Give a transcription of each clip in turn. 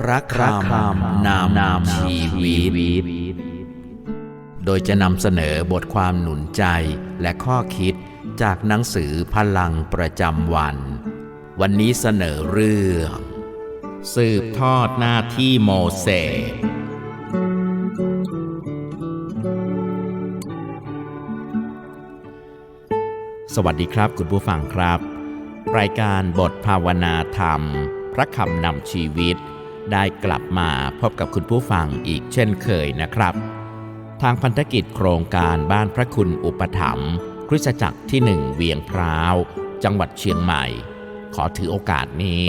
พระคำนำนำชีวิต โดยจะนำเสนอบทความหนุนใจและข้อคิดจากหนังสือพลังประจำวัน วันนี้เสนอเรื่อง สืบทอดหน้าที่โมเสสสวัสดีครับคุณผู้ฟังครับ รายการบทภาวนาธรรม พระคำนำชีวิต ได้กลับมาพบกับคุณผู้ฟังอีกเช่นเคยนะครับ ทางพันธกิจโครงการบ้านพระคุณอุปถัมภ์คริสตจักรที่หนึ่งเวียงพร้าว จังหวัดเชียงใหม่ ขอถือโอกาสนี้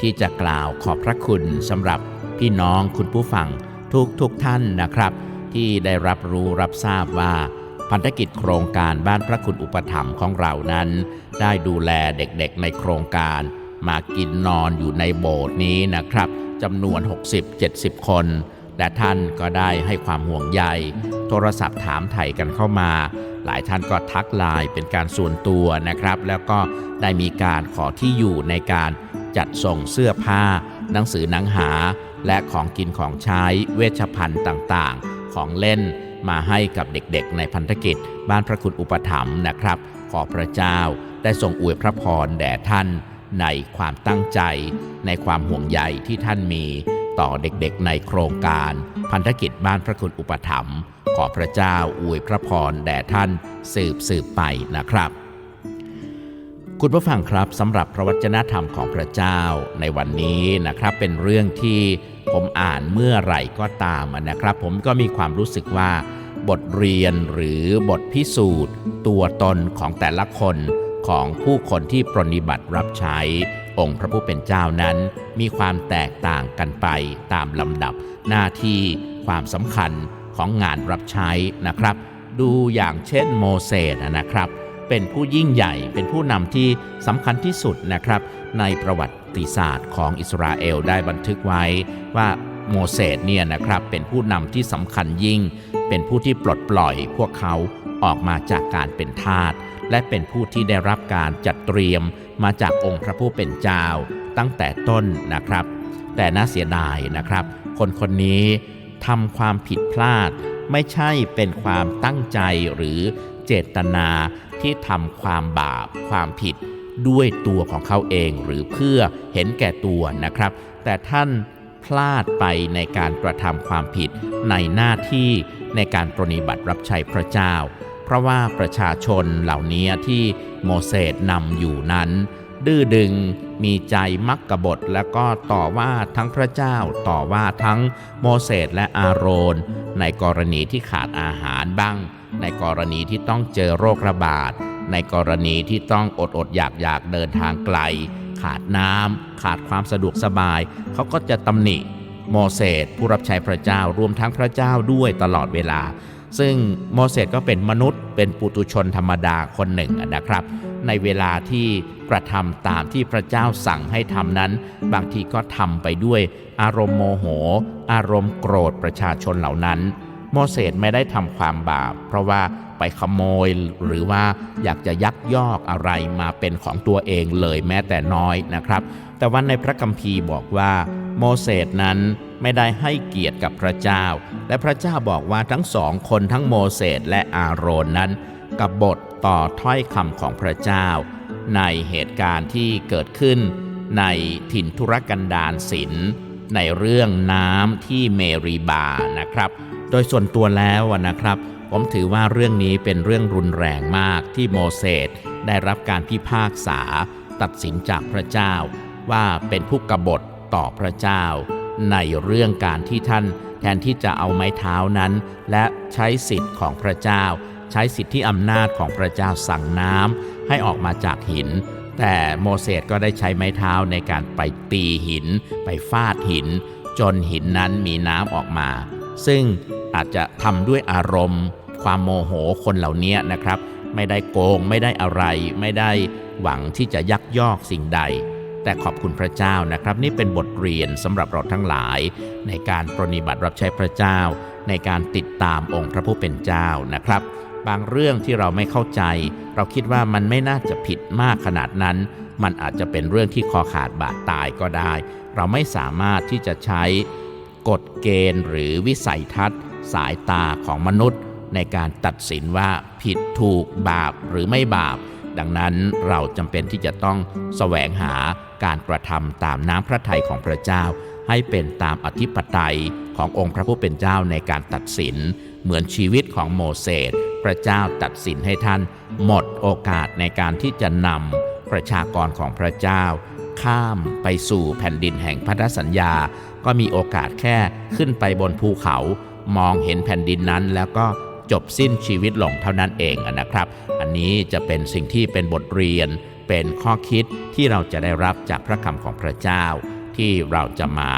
ที่จะกล่าวขอบพระคุณสำหรับพี่น้องคุณผู้ฟังทุกทุกท่านนะครับ ที่ได้รับรู้รับทราบว่าพันธกิจโครงการบ้านพระคุณอุปถัมภ์ของเรานั้น ได้ดูแลเด็กๆในโครงการ มากินนอนอยู่ในโบสถ์นี้นะครับจำนวน 60-70 คนและท่านก็ได้ให้ความห่วงใย โทรศัพท์ถามไถ่กันเข้ามา หลายท่านก็ทักไลน์เป็นการส่วนตัวนะครับ แล้วก็ได้มีการขอที่อยู่ในการจัดส่งเสื้อผ้า หนังสือหนังหา และของกินของใช้เวชภัณฑ์ต่างๆ ของเล่นมาให้กับเด็กๆ ในพันธกิจ บ้านพระคุณอุปถัมภ์นะครับ ขอพระเจ้าได้ทรงอวยพระพรแด่ท่าน ในความตั้งใจ ในความห่วงใยที่ท่านมีต่อเด็กๆในโครงการพันธกิจบ้านพระคุณอุปถัมภ์ขอพระเจ้าอวยพระพรแด่ท่านสืบสืบไปนะครับ คุณผู้ฟังครับสำหรับพระวจนะธรรมของพระเจ้าในวันนี้นะครับ เป็นเรื่องที่ผมอ่านเมื่อไหร่ก็ตามนะครับ ผมก็มีความรู้สึกว่า บทเรียนหรือบทพิสูจน์ ตัวตนของแต่ละคน ของผู้คนที่ปรนิบัติรับใช้ องค์พระผู้เป็นเจ้านั้นมีความแตกต่างกันไปตามลำดับหน้าที่ความสำคัญของงานรับใช้นะครับ ดูอย่างเช่นโมเสสนะครับ เป็นผู้ยิ่งใหญ่เป็นผู้นำที่สำคัญที่สุดนะครับ ในประวัติศาสตร์ของอิสราเอลได้บันทึกไว้ว่าโมเสสเนี่ยนะครับเป็นผู้นำที่สำคัญยิ่ง เป็นผู้ที่ปลดปล่อยพวกเขาออกมาจากการเป็นทาส และเป็นผู้ที่ได้รับการจัดเตรียมมาจากองค์พระผู้เป็นเจ้าตั้งแต่ต้นนะครับ แต่น่าเสียดายนะครับ คนคนนี้ทำความผิดพลาด ไม่ใช่เป็นความตั้งใจหรือเจตนาที่ทำความบาปความผิดด้วยตัวของเขาเองหรือเพื่อเห็นแก่ตัวนะครับ แต่ท่านพลาดไปในการกระทำความผิดในหน้าที่ในการปรนิบัติรับใช้พระเจ้า เพราะว่าประชาชนเหล่านี้ที่โมเสสนำอยู่นั้น ดื้อดึงมีใจมักกบฏแล้วก็ต่อว่าทั้งพระเจ้าต่อว่าทั้งโมเสสและอาโรน ในกรณีที่ขาดอาหารบ้าง ในกรณีที่ต้องเจอโรคระบาด ในกรณีที่ต้องอดอดอยากอยากเดินทางไกล ขาดน้ำขาดความสะดวกสบาย เขาก็จะตำหนิโมเสสผู้รับใช้พระเจ้ารวมทั้งพระเจ้าด้วยตลอดเวลา ซึ่งโมเสสก็เป็นมนุษย์ เป็นปุตุชนธรรมดาคนหนึ่งนะครับ ในเวลาที่กระทำตามที่พระเจ้าสั่งให้ทำนั้น บางทีก็ทำไปด้วยอารมณ์โมโห อารมณ์โกรธประชาชนเหล่านั้น โมเสสไม่ได้ทำความบาป เพราะว่าไปขโมยหรือว่าอยากจะยักยอกอะไรมาเป็นของตัวเองเลยแม้แต่น้อยนะครับ แต่ว่าในพระคัมภีร์บอกว่าโมเสสนั้น ไม่ได้ให้เกียรติกับพระเจ้า และพระเจ้าบอกว่าทั้งสองคนทั้งโมเสสและอาโรนนั้นกบฏต่อถ้อยคำของพระเจ้า ในเหตุการณ์ที่เกิดขึ้น ในถิ่นธุรกันดารศิลป์ในเรื่องน้ำที่เมรีบานะครับ โดยส่วนตัวแล้วนะครับ ผมถือว่าเรื่องนี้เป็นเรื่องรุนแรงมากที่โมเสสได้รับการพิพากษา ตัดสินจากพระเจ้า ว่าเป็นผู้กบฏต่อพระเจ้า ในเรื่องการที่ท่านแทนที่จะเอาไม้เท้านั้น และใช้สิทธิ์ของพระเจ้า ใช้สิทธิอำนาจของพระเจ้าสั่งน้ำให้ออกมาจากหิน แต่โมเสสก็ได้ใช้ไม้เท้าในการไปตีหิน ไปฟาดหิน จนหินนั้นมีน้ำออกมา ซึ่งอาจจะทำด้วยอารมณ์ ความโมโหคนเหล่านี้นะครับ ไม่ได้โกงไม่ได้อะไร ไม่ได้หวังที่จะยักยอกสิ่งใด แต่ขอบคุณพระเจ้านะครับ นี่เป็นบทเรียนสำหรับเราทั้งหลาย ในการปรนนิบัติรับใช้พระเจ้า ในการติดตามองค์พระผู้เป็นเจ้านะครับ บางเรื่องที่เราไม่เข้าใจ เราคิดว่ามันไม่น่าจะผิดมากขนาดนั้น มันอาจจะเป็นเรื่องที่คอขาดบาดตายก็ได้ เราไม่สามารถที่จะใช้กฎเกณฑ์หรือวิสัยทัศน์ สายตาของมนุษย์ ในการตัดสินว่าผิดถูกบาปหรือไม่บาป ดังนั้นเราจำเป็นที่จะต้องแสวงหาการกระทำตามน้ำพระทัยของพระเจ้า ให้เป็นตามอธิปไตยขององค์พระผู้เป็นเจ้าในการตัดสิน เหมือนชีวิตของโมเสสพระเจ้าตัดสินให้ท่าน หมดโอกาสในการที่จะนำประชากรของพระเจ้า ข้ามไปสู่แผ่นดินแห่งพันธสัญญา ก็มีโอกาสแค่ขึ้นไปบนภูเขา มองเห็นแผ่นดินนั้นแล้วก็ จบสิ้นชีวิตลงเท่านั้นเองนะครับ อันนี้จะเป็นสิ่งที่เป็นบทเรียน เป็นข้อคิดที่เราจะได้รับจากพระคำของพระเจ้า ที่เราจะมา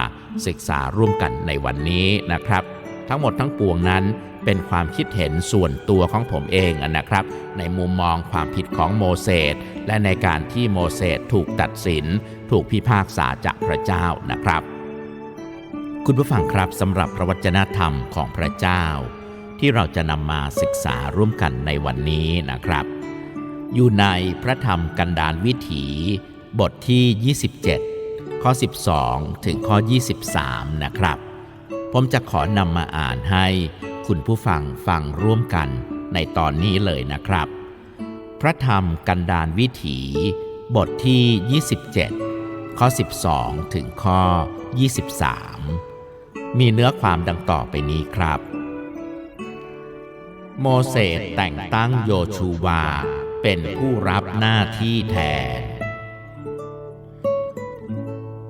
ศึกษาร่วมกันในวันนี้นะครับ ทั้งหมดทั้งปวงนั้นเป็นความคิดเห็นส่วนตัวของผมเองนะครับ ในมุมมองความผิดของโมเสสและในการที่โมเสสถูกตัดสิน ถูกพิพากษาจากพระเจ้านะครับ คุณผู้ฟังครับสำหรับพระวจนะธรรมของพระเจ้า ที่เราจะนำมาศึกษาร่วมกันในวันนี้นะครับ อยู่ในพระธรรมกันดารวิถีบทที่ 27 ข้อ 12 ถึงข้อ 23 นะครับ ผมจะขอนำมาอ่านให้คุณผู้ฟังฟังร่วมกันในตอนนี้เลยนะครับ พระธรรมกันดารวิถีบทที่ 27 ข้อ 12 ถึงข้อ 23 มีเนื้อความดังต่อไปนี้ครับ โมเสสแต่งตั้งโยชูวา เป็นผู้รับหน้าที่แทน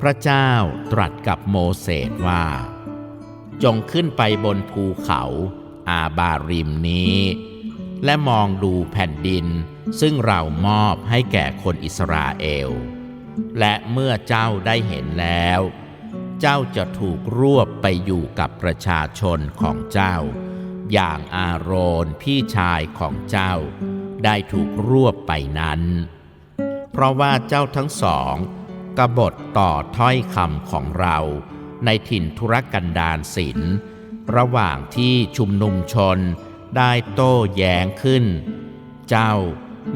พระเจ้าตรัสกับโมเสสว่า จงขึ้นไปบนภูเขาอาบาริมนี้ และมองดูแผ่นดินซึ่งเรามอบให้แก่คนอิสราเอล และเมื่อเจ้าได้เห็นแล้ว เจ้าจะถูกรวบไปอยู่กับประชาชนของเจ้า อย่างอาโรนพี่ชายของเจ้า ได้ถูกรวบไปนั้น เพราะว่าเจ้าทั้งสองกบฏต่อถ้อยคำของเรา ในถิ่นธุรกันดารศิลระหว่างที่ชุมนุมชนได้โต้แย้งขึ้น เจ้า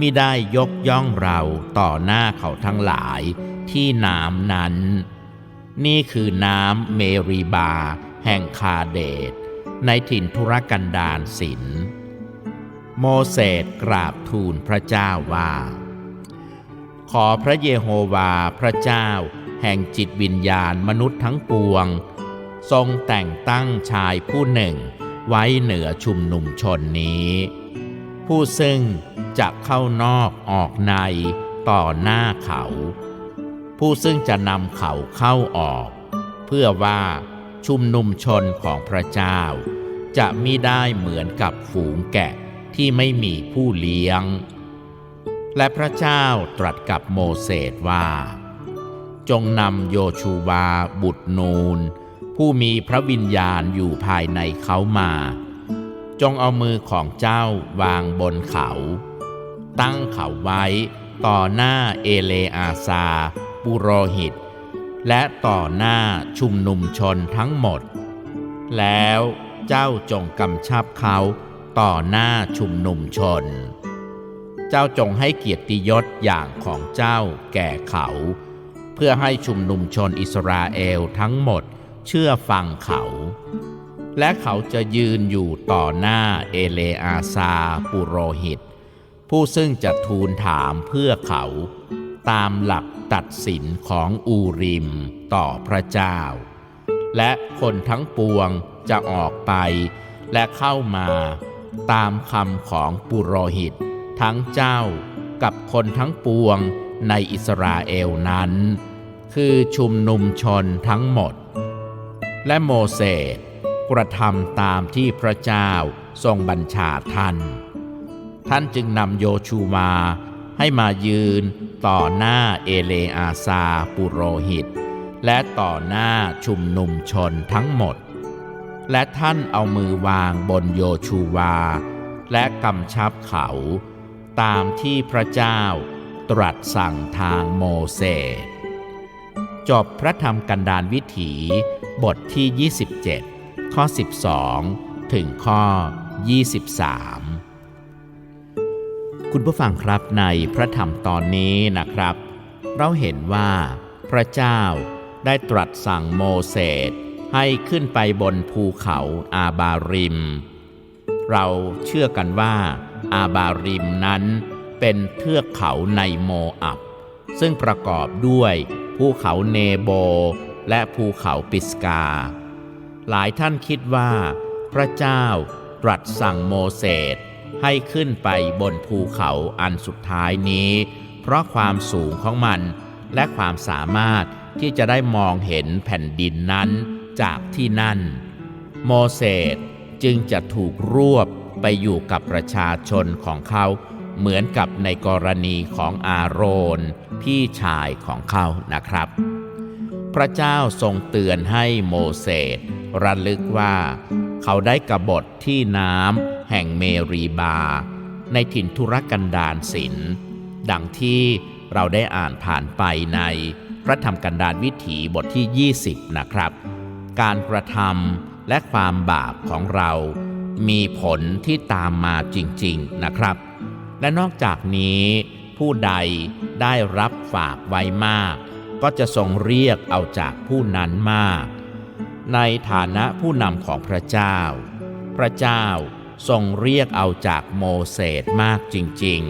มิได้ยกย่องเราต่อหน้าเขาทั้งหลายที่น้ำนั้น นี่คือน้ำเมรีบาแห่งคาเดต ในถิ่นธุรกันดารศิลโมเสสกราบทูลพระเจ้าว่า ขอพระเยโฮวาพระเจ้า แห่งจิตวิญญาณมนุษย์ทั้งปวง ทรงแต่งตั้งชายผู้หนึ่งไว้เหนือชุมนุมชนนี้ ผู้ซึ่งจะเข้านอกออกในต่อหน้าเขา ผู้ซึ่งจะนำเขาเข้าออก เพื่อว่า ชุมนุมชนของพระเจ้า จะมิได้เหมือนกับฝูงแกะที่ไม่มีผู้เลี้ยง และพระเจ้าตรัสกับโมเสสว่า จงนำโยชูวาบุตรนูน ผู้มีพระวิญญาณอยู่ภายในเขามา จงเอามือของเจ้าวางบนเขา ตั้งเขาไว้ต่อหน้าเอเลอาซา ปุโรหิต และต่อหน้าชุมนุมชนทั้งหมด แล้วเจ้าจงกำชับเขาต่อหน้าชุมนุมชน เจ้าจงให้เกียรติยศอย่างของเจ้าแก่เขา เพื่อให้ชุมนุมชนอิสราเอลทั้งหมดเชื่อฟังเขา และเขาจะยืนอยู่ต่อหน้าเอเลอาซาปุโรหิต ผู้ซึ่งจะทูลถามเพื่อเขา ตามหลักตัดสินของอูริมต่อพระเจ้า และคนทั้งปวงจะออกไปและเข้ามาตามคำของปุโรหิต ทั้งเจ้ากับคนทั้งปวงในอิสราเอลนั้น คือชุมนุมชนทั้งหมด และโมเสสกระทำตามที่พระเจ้าทรงบัญชาท่าน ท่านจึงนำโยชูมาให้มายืน ต่อหน้าเอเลอาซาปุโรหิต และต่อหน้าชุมนุมชนทั้งหมด และท่านเอามือวางบนโยชูวา และกำชับเขา ตามที่พระเจ้าตรัสสั่งทางโมเสสจบพระธรรมกันดารวิถีบทที่ 27 ข้อ 12 ถึงข้อ 23 คุณผู้ฟังครับในพระธรรมตอนนี้นะครับ เราเห็นว่าพระเจ้าได้ตรัสสั่งโมเสสให้ขึ้นไปบนภูเขาอาบาริม เราเชื่อกันว่าอาบาริมนั้นเป็นเทือกเขาในโมอับ ซึ่งประกอบด้วยภูเขาเนโบและภูเขาปิสกา หลายท่านคิดว่า พระเจ้าตรัสสั่งโมเสส ให้ขึ้นไปบนภูเขาอันสุดท้ายนี้ เพราะความสูงของมัน และความสามารถที่จะได้มองเห็นแผ่นดินนั้นจากที่นั่น โมเสสจึงจะถูกรวบไปอยู่กับประชาชนของเขาเหมือนกับในกรณีของอาโรนพี่ชายของเขานะครับ พระเจ้าทรงเตือนให้โมเสสระลึกว่า เขาได้กระบฏที่น้ำ แห่งเมรีบา ในถิ่นทุรกันดารศิลดังที่เราได้อ่านผ่านไปในพระธรรมกันดารวิถีบทที่ 20 นะครับ การกระทำและความบาปของเรา มีผลที่ตามมาจริง ๆนะครับ และนอกจากนี้ผู้ใดได้รับฝากไว้มาก ก็จะทรงเรียกเอาจากผู้นั้นมาก ในฐานะผู้นำของพระเจ้า พระเจ้า ทรงเรียกเอาจากโมเสสมากจริง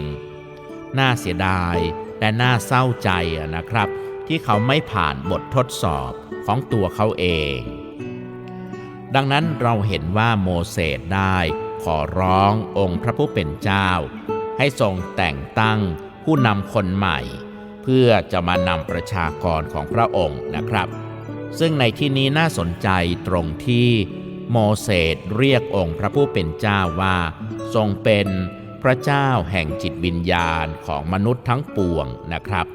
ๆ น่าเสียดายและน่าเศร้าใจนะครับ ที่เขาไม่ผ่านบททดสอบของตัวเขาเอง ดังนั้นเราเห็นว่าโมเสสได้ขอร้ององค์พระผู้เป็นเจ้า ให้ทรงแต่งตั้งผู้นำคนใหม่ เพื่อจะมานำประชากรของพระองค์นะครับ ซึ่งในที่นี้น่าสนใจตรงที่ โมเสสเรียกองค์พระผู้เป็นเจ้าว่า ทรงเป็นพระเจ้าแห่งจิตวิญญาณของมนุษย์ทั้งปวงนะครับ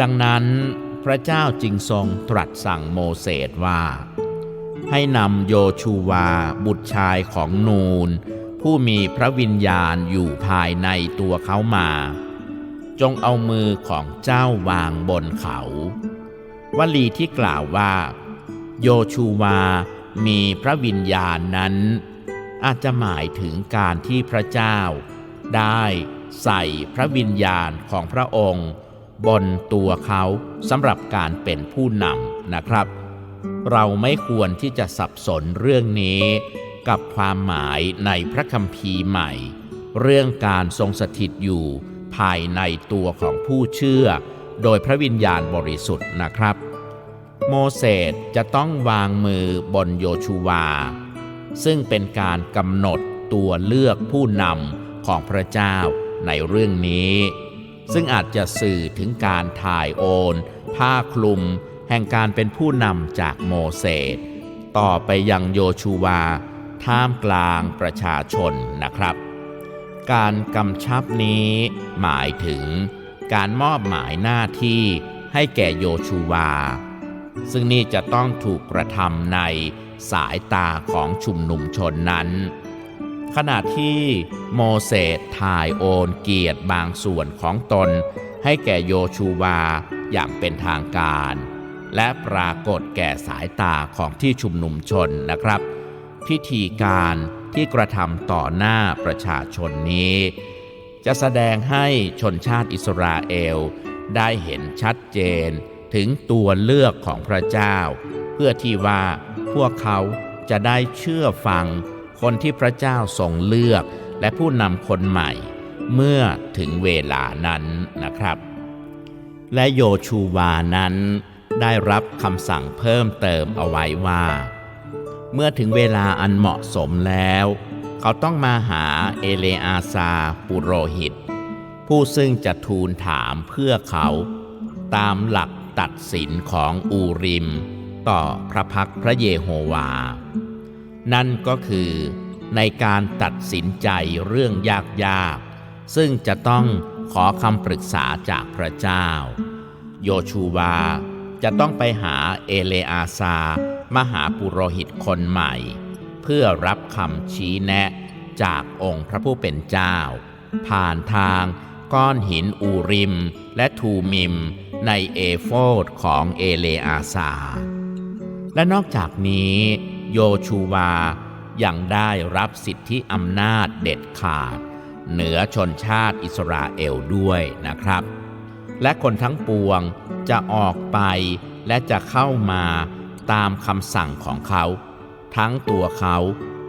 ดังนั้นพระเจ้าจึงทรงตรัสสั่งโมเสสว่า ให้นำโยชูวาบุตรชายของนูน ผู้มีพระวิญญาณอยู่ภายในตัวเขามา จงเอามือของเจ้าวางบนเขา วลีที่กล่าวว่า โยชูวา มีพระวิญญาณนั้น อาจจะหมายถึงการที่พระเจ้า ได้ใส่พระวิญญาณของพระองค์ บนตัวเขาสำหรับการเป็นผู้นำนะครับ เราไม่ควรที่จะสับสนเรื่องนี้กับความหมายในพระคัมภีร์ใหม่ เรื่องการทรงสถิตอยู่ภายในตัวของผู้เชื่อ โดยพระวิญญาณบริสุทธิ์นะครับ โมเสสจะต้องวางมือบนโยชูวา ซึ่งเป็นการกำหนดตัวเลือกผู้นำของพระเจ้าในเรื่องนี้ ซึ่งอาจจะสื่อถึงการถ่ายโอน ผ้าคลุม แห่งการเป็นผู้นำจากโมเสสต่อไปยังโยชูวา ท่ามกลางประชาชนนะครับ การกำชับนี้หมายถึงการมอบหมายหน้าที่ให้แก่โยชูวา ซึ่งนี่จะต้องถูกกระทำในสายตาของชุมนุมชนนั้น ขณะที่โมเสสถ่ายโอนเกียรติบางส่วนของตน ให้แก่โยชูวาอย่างเป็นทางการ และปรากฏแก่สายตาของที่ชุมนุมชนนะครับ พิธีการที่กระทำต่อหน้าประชาชนนี้ จะแสดงให้ชนชาติอิสราเอลได้เห็นชัดเจน ถึงตัวเลือกของพระเจ้า เพื่อที่ว่าพวกเขาจะได้เชื่อฟังคนที่พระเจ้าทรงเลือกและผู้นำคนใหม่ เมื่อถึงเวลานั้นนะครับ และโยชูวานั้นได้รับคำสั่งเพิ่มเติมเอาไว้ว่า เมื่อถึงเวลาอันเหมาะสมแล้ว เขาต้องมาหาเอเลอาซาปุโรหิต ผู้ซึ่งจะทูลถามเพื่อเขาตามหลัก ตัดสินของอูริม ต่อพระพักพระเยโฮวา นั่นก็คือในการตัดสินใจเรื่องยากๆ ซึ่งจะต้องขอคำปรึกษาจากพระเจ้า โยชูวาจะต้องไปหาเอเลอาซา มหาปุโรหิตคนใหม่ เพื่อรับคำชี้แนะจากองค์พระผู้เป็นเจ้า ผ่านทางก้อนหินอูริมและทูมิม ในเอโฟดของเอเลอาซา และนอกจากนี้โยชูวายังได้รับสิทธิอำนาจเด็ดขาด เหนือชนชาติอิสราเอลด้วยนะครับ และคนทั้งปวงจะออกไปและจะเข้ามาตามคำสั่งของเขา ทั้งตัวเขา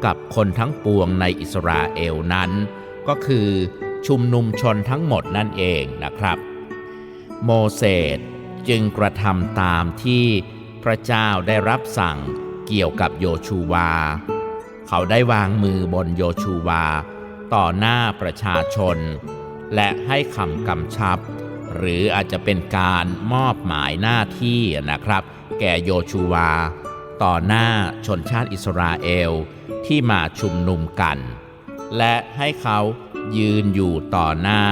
กับคนทั้งปวงในอิสราเอลนั้น ก็คือชุมนุมชนทั้งหมดนั่นเองนะครับ โมเสสจึงกระทำตามที่พระเจ้าได้รับสั่งเกี่ยวกับโยชูวา เขาได้วางมือบนโยชูวา ต่อหน้าประชาชน และให้คำกำชับ หรืออาจจะเป็นการมอบหมายหน้าที่นะครับ แก่โยชูวา ต่อหน้าชนชาติอิสราเอลที่มาชุมนุมกัน และให้เขายืนอยู่ต่อหน้า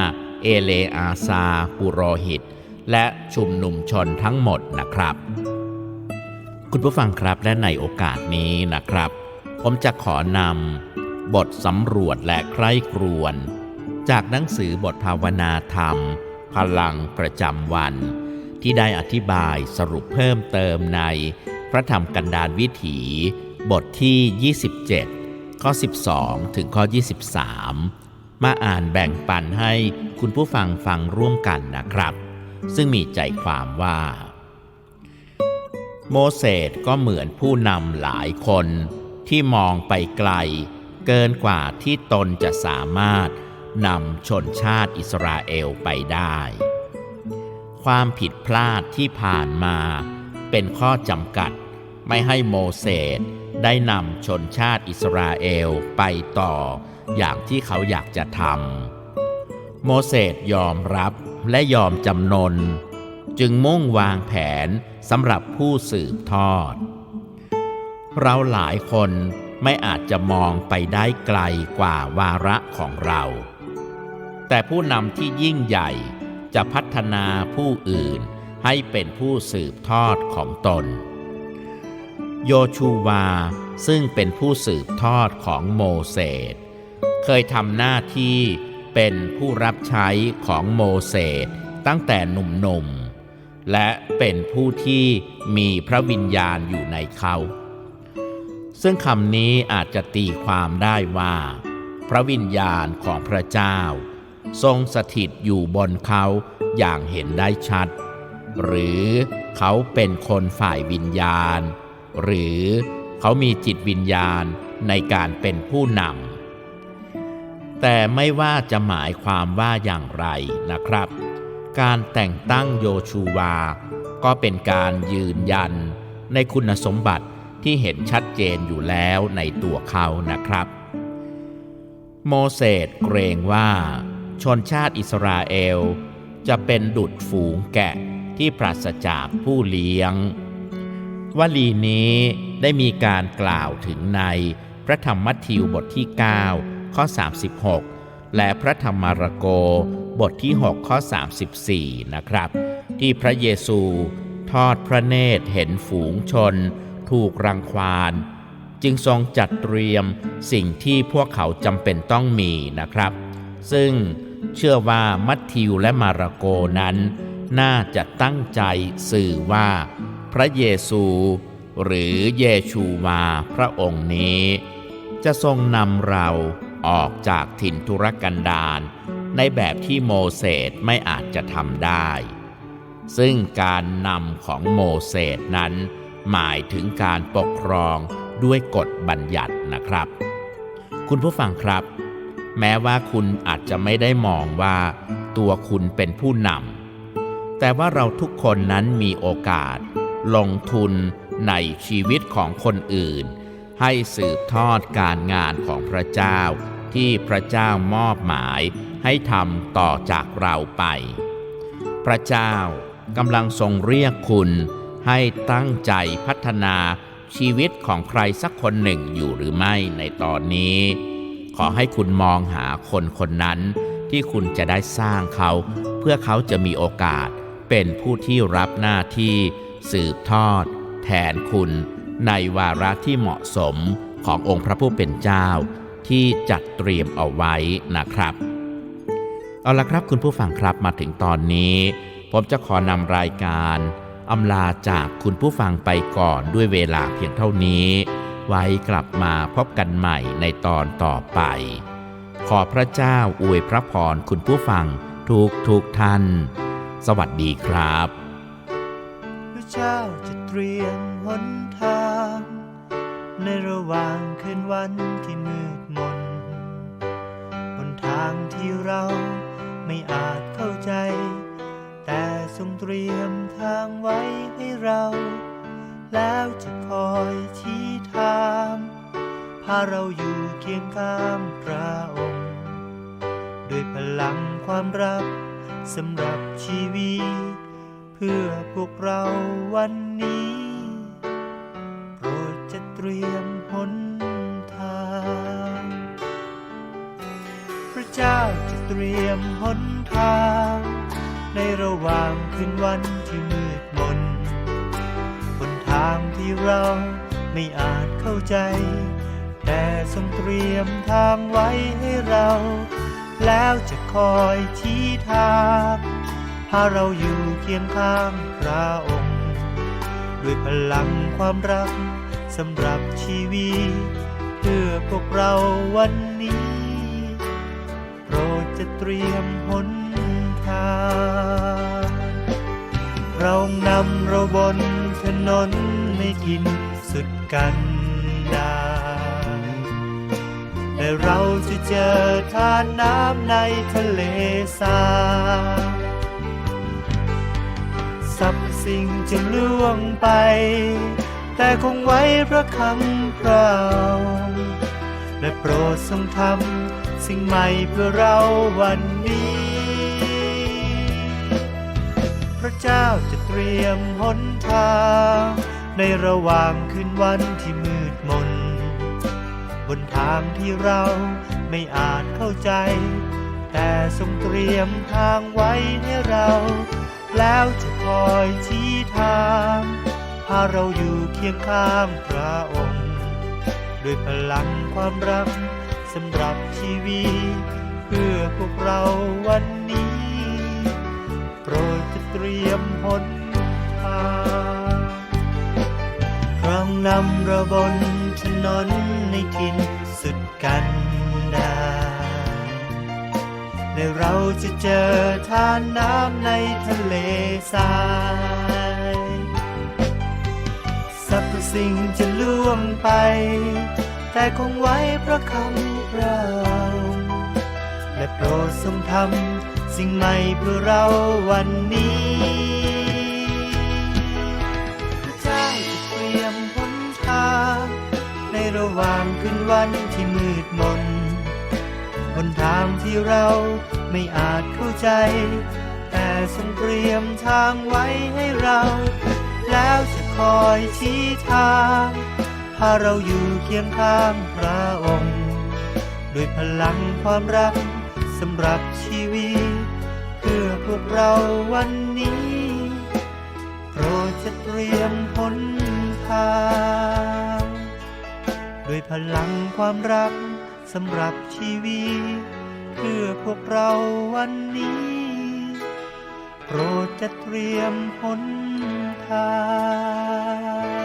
เอเลอาซาปุโรหิต และชุมนุมชนทั้งหมดนะครับ คุณผู้ฟังครับและในโอกาสนี้นะครับ ผมจะขอนำบทสำรวจและใคร่ครวญจากหนังสือบทภาวนาธรรม พลังประจำวัน ที่ได้อธิบายสรุปเพิ่มเติมในพระธรรมกันดารวิถี บทที่ 27 ข้อ 12 ถึงข้อ 23 มาอ่านแบ่งปันให้คุณผู้ฟังฟังร่วมกันนะครับ ซึ่งมีใจความว่า โมเสสก็เหมือนผู้นำหลายคนที่มองไปไกล เกินกว่าที่ตนจะสามารถนำชนชาติอิสราเอลไปได้ ความผิดพลาดที่ผ่านมา เป็นข้อจำกัดไม่ให้โมเสสได้นำชนชาติอิสราเอลไปต่ออย่างที่เขาอยากจะทำโมเสสยอมรับ และยอมจำนน จึงมุ่งวางแผนสำหรับผู้สืบทอด เราหลายคนไม่อาจจะมองไปได้ไกลกว่าวาระของเรา แต่ผู้นำที่ยิ่งใหญ่จะพัฒนาผู้อื่นให้เป็นผู้สืบทอดของตน โยชูวาซึ่งเป็นผู้สืบทอดของโมเสสเคยทำหน้าที่ เป็นผู้รับใช้ของโมเสสตั้งแต่หนุ่มๆ และเป็นผู้ที่มีพระวิญญาณอยู่ในเขา ซึ่งคำนี้อาจจะตีความได้ว่า พระวิญญาณของพระเจ้า ทรงสถิตอยู่บนเขาอย่างเห็นได้ชัด หรือเขาเป็นคนฝ่ายวิญญาณ หรือเขามีจิตวิญญาณในการเป็นผู้นำ แต่ไม่ว่าจะหมายความว่าอย่างไรนะครับ การแต่งตั้งโยชูวา ก็เป็นการยืนยัน ในคุณสมบัติที่เห็นชัดเจนอยู่แล้วในตัวเขานะครับ โมเสสเกรงว่า ชนชาติอิสราเอล จะเป็นดุดฝูงแกะที่ปราศจากผู้เลี้ยงวลีนี้ได้มีการกล่าวถึงในพระธรรมมัทธิวบทที่ 9 ข้อ 36 และพระธรรมารโกบทที่ 6 ข้อ 34 นะครับ ที่พระเยซู ทอดพระเนตรเห็นฝูงชน ถูกรังควานจึงทรงจัดเตรียมสิ่งที่พวกเขาจำเป็นต้องมีนะครับ ซึ่งเชื่อว่ามัทธิวและมาระโกนั้น น่าจะตั้งใจสื่อว่า พระเยซู หรือเยชูวาพระองค์นี้ จะทรงนำเรา ออกจากถิ่นทุรกันดารในแบบที่โมเสสไม่อาจจะทำได้ ซึ่งการนำของโมเสสนั้นหมายถึงการปกครองด้วยกฎบัญญัตินะครับ คุณผู้ฟังครับ แม้ว่าคุณอาจจะไม่ได้มองว่าตัวคุณเป็นผู้นำแต่ว่าเราทุกคนนั้นมีโอกาส ลงทุนในชีวิตของคนอื่น ให้สืบทอดการงานของพระเจ้า ที่พระเจ้ามอบหมายให้ทำต่อจากเราไป พระเจ้ากำลังทรงเรียกคุณให้ตั้งใจพัฒนาชีวิตของใครสักคนหนึ่งอยู่หรือไม่ในตอนนี้ ขอให้คุณมองหาคนคนนั้น ที่คุณจะได้สร้างเขา เพื่อเขาจะมีโอกาสเป็นผู้ที่รับหน้าที่ สืบทอด แทนคุณ ในวาระที่เหมาะสมขององค์พระผู้เป็นเจ้า ที่จัดเตรียมเอาไว้นะครับ เอาละครับคุณผู้ฟังครับมาถึงตอนนี้ ผมจะขอนำรายการอำลาจากคุณผู้ฟังไปก่อนด้วยเวลาเพียงเท่านี้ ไว้กลับมาพบกันใหม่ในตอนต่อไป ขอพระเจ้าอวยพระพรคุณผู้ฟังทุกทุกท่าน สวัสดีครับ พระเจ้าจะเตรียมหนทาง ในระหว่างคืนวันที่มืดมนบนทางที่เราไม่อาจเข้าใจ แต่ทรงเตรียมทางไว้ให้เรา แล้วจะคอยชี้ทางพาเราอยู่เคียงข้างพระองค์ด้วยพลังความรักสำหรับชีวิต เพื่อพวกเราวันนี้ ตรียมหนทาง พระเจ้าจะเตรียมหนทาง ในระหว่างคืนวันที่มืดมนบนทางที่เราไม่อาจเข้าใจ แต่ทรงเตรียมทางไว้ให้เรา แล้วจะคอยชี้ทางพาเราอยู่เคียงข้างพระองค์ ด้วยพลังความรัก สำหรับชีวิตเพื่อพวกเราวันนี้ โปรดจะเตรียมหนทางเรานำเราบนถนนในทินสุดกันดารและเราจะเจอทานน้ำในทะเลทราสรรพสิ่งจะล่วงไป แต่คงไว้พระคำเราและโปรดทรงทำสิ่งใหม่เพื่อเราวันนี้ พระเจ้าจะเตรียมหนทาง ในระหว่างคืนวันที่มืดมน บนทางที่เราไม่อาจเข้าใจ แต่ทรงเตรียมทางไว้ให้เรา แล้วจะคอยชี้ทางาเราอยู่เคียงข้างพระองค์ ด้วยพลังความรักสำหรับชีวิต เพื่อพวกเราวันนี้ โปรดจะเตรียมหนทางเรานำเราบนถนนในทินสุดกันดารและเราจะเจอทานน้ำในทะเลทราย สิ่งจะล่วงไป แต่คงไว้พระคำเรา และโปรดทรงทำสิ่งใหม่เพื่อเราวันนี้พระเจ้าจะเตรียมหนทางในระหว่างคืนวันที่มืดมนบนทางที่เราไม่อาจเข้าใจ แต่ทรงเตรียมทางไว้ให้เรา แล้วจะ อยชี้ทางพาเราอยู่เคียงข้างพระองค์ด้วยพลังความรักสำหรับชีวิต เพื่อพวกเราวันนี้ โปรดจะเตรียมหนทางด้วยพลังความรักสำหรับชีวิต เพื่อพวกเราวันนี้ โปรดจะเตรียมหนา